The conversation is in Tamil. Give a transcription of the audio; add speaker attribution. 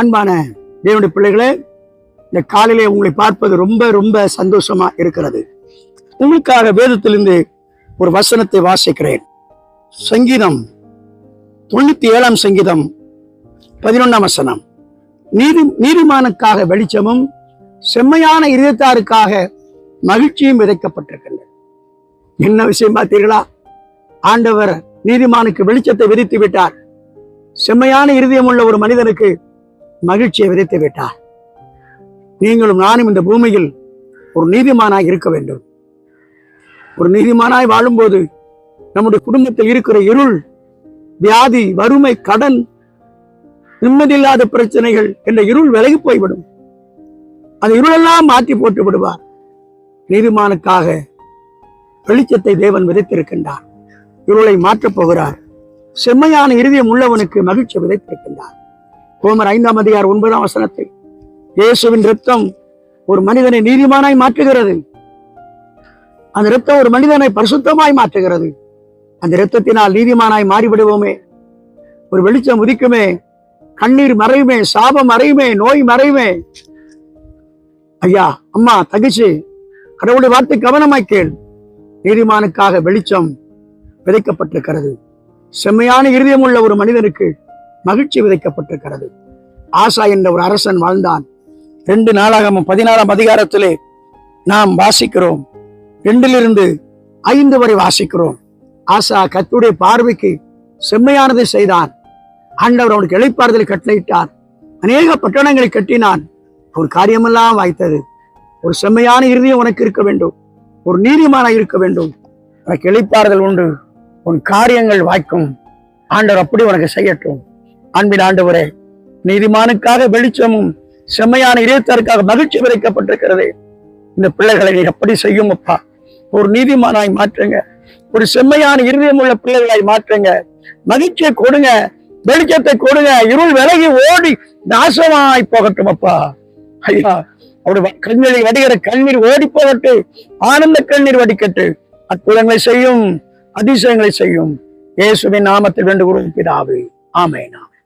Speaker 1: அன்பான தேவனுடைய பிள்ளைகளே இந்த காலையிலே உங்களை பார்ப்பது ரொம்ப ரொம்ப சந்தோஷமா இருக்கிறது. உங்களுக்காக வேதத்திலிருந்து ஒரு வசனத்தை வாசிக்கிறேன். சங்கீதம் தொண்ணூத்தி ஏழாம் சங்கீதம் பதினொன்றாம் வசனம். நீதி நீதிமானுக்காக வெளிச்சமும் செம்மையான இதயத்தாருக்காக மகிழ்ச்சியும் விதைக்கப்பட்டிருக்கின்றன. என்ன விஷயம் பார்த்தீர்களா? ஆண்டவர் நீதிமானுக்கு வெளிச்சத்தை விதித்து விட்டார். செம்மையான இருதயம் உள்ள ஒரு மனிதனுக்கு மகிழ்ச்சியை விதைத்து விட்டார். நீங்களும் நானும் இந்த பூமியில் ஒரு நீதிமானாய் இருக்க வேண்டும். ஒரு நீதிமானாய் வாழும்போது நம்முடைய குடும்பத்தில் இருக்கிற இருள் வியாதி வறுமை கடன் நிம்மதியில்லாத பிரச்சனைகள் என்ற இருள் விலகி போய்விடும். அந்த இருளெல்லாம் மாற்றி போட்டு விடுவார். நீதிமானுக்காக வெளிச்சத்தை தேவன் விதைத்திருக்கின்றார். இருளை மாற்றப் போகிறார். செம்மையான இறுதியம் உள்ளவனுக்கு மகிழ்ச்சி விதைத்திருக்கின்றார். ரோமர் ஐந்தாம் அதிகார் ஒன்பதாம் வசனத்தை இயேசுவின் ரத்தம் ஒரு மனிதனை நீதிமானாய் மாற்றுகிறது. அந்த ரத்தம் ஒரு மனிதனை பரிசுத்தமாய் மாற்றுகிறது. அந்த இரத்தத்தினால் நீதிமானாய் மாறிவிடுவோமே. ஒரு வெளிச்சம் உதிக்குமே கண்ணீர் மறையுமே சாபம் மறையுமே நோய் மறையுமே. ஐயா அம்மா தகிச்சு கடவுளுடைய வார்த்தை கவனமாய் கேள். நீதிமானுக்காக வெளிச்சம் விதைக்கப்பட்டிருக்கிறது. செம்மையான இருதயம் உள்ள ஒரு மனிதனுக்கு மகிழ்ச்சி விதைக்கப்பட்டிருக்கிறது. ஆசா என்ற ஒரு அரசன் வாழ்ந்தான். ரெண்டு நாளாகமும் பதினாறாம் அதிகாரத்திலே நாம் வாசிக்கிறோம். ரெண்டிலிருந்து ஐந்து வரை வாசிக்கிறோம். ஆசா கத்துடைய பார்வைக்கு செம்மையானதை செய்தான். ஆண்டவர் அவனுக்கு இழைப்பாறுதலை கட்டளையிட்டார். அநேக பட்டணங்களை கட்டினான். ஒரு காரியமெல்லாம் வாய்த்தது. ஒரு செம்மையான இறுதியம் உனக்கு இருக்க வேண்டும். ஒரு நீதிமான இருக்க வேண்டும். உனக்கு இழைப்பாறுதல் உண்டு. உன் காரியங்கள் வாய்க்கும். ஆண்டவர் அப்படி உனக்கு செய்யட்டும். அன்பின் ஆண்டவரே நீதிமானுக்காக வெளிச்சமும் செம்மையான இதயத்தாருக்காக மகிழ்ச்சி விதைக்கப்பட்டிருக்கிறது. இந்த பிள்ளைகளை நீ எப்படி செய்யும் அப்பா. ஒரு நீதிமானாய் மாற்றுங்க. ஒரு செம்மையான இருதயம் உள்ள பிள்ளைகளாய் மாற்றுங்க. மகிழ்ச்சியை கொடுங்க வெளிச்சத்தை கொடுங்க இருள் விலகி ஓடி நாசமாய் போகட்டும் அப்பா. ஐயா அவருடைய கண்களில் வடிகிற கண்ணீர் ஓடி போகட்டு ஆனந்த கண்ணீர் வடிக்கட்டு. அற்புதங்களை செய்யும் அதிசயங்களை செய்யும். இயேசுவின் நாமத்தில் வேண்டு பிதாவே. ஆமே நாமே